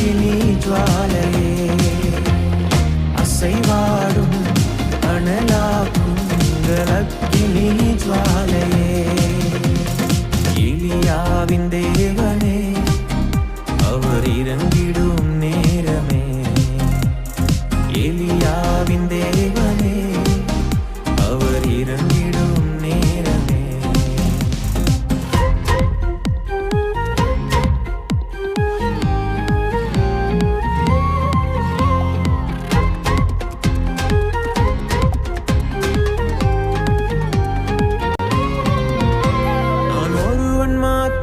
அக்னி ஜுவாலையே. அசைவாடும் அனலாக்கும் அக்னி ஜுவாலையே. எலியாவின் தேவனே அவர் இறங்கிடும் நே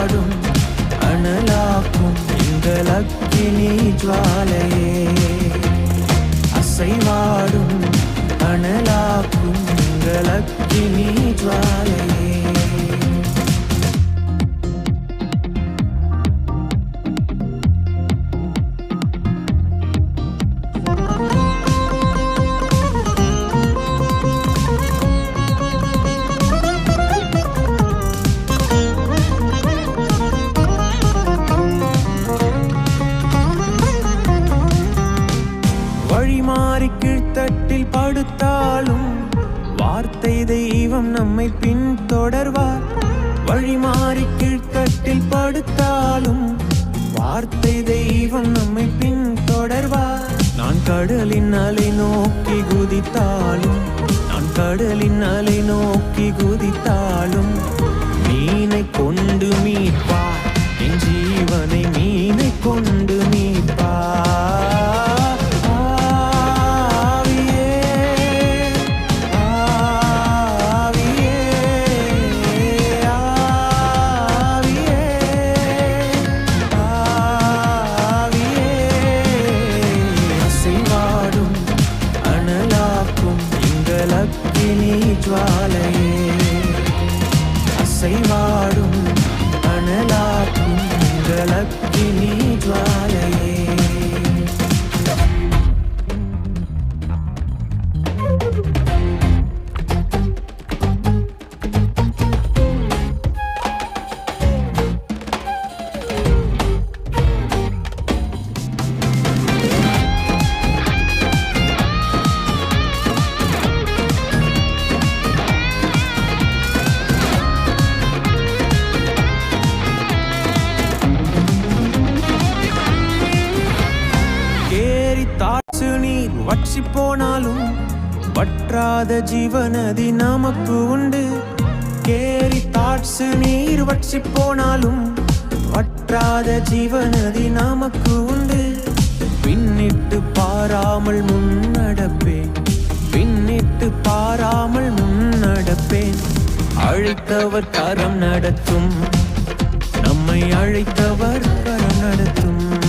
அசைவாடும் அனலாக்கும் எங்கள் அக்கினி ஜுவாலையே. அசைவாடும் அனலாக்கும் எங்கள் அக்கினி ஜுவாலையே வழிமாறி கீழ்த்தட்டில் படுத்தாலும் வார்த்தை தெய்வம் நம்மை பின்தொடர்வார். வழி மாறி கீழ்த்தட்டில் படுத்தாலும் வார்த்தை தெய்வம் நம்மை பின்தொடர்வார். நான் கடலின் அலை நோக்கி குதித்தாலும் நான் கடலின் அலை நோக்கி அசைவாடும் அனலாக்கும் எங்கள் துவாய நீர் வற்றி போனாலும் வற்றாத ஜீவனதி நமக்கு உண்டு. கேரி தாட்ஸ் நீர் வற்றி போனாலும் வற்றாத ஜீவனதி நமக்கு உண்டு. பின்னிட்டு பாராமல் முன்னடப்பேன் பின்னிட்டு பாராமல் முன்னடப்பேன் அழைத்தவர் கரம் நடத்தும். நம்மை அழைத்தவர் கரம் நடத்தும்.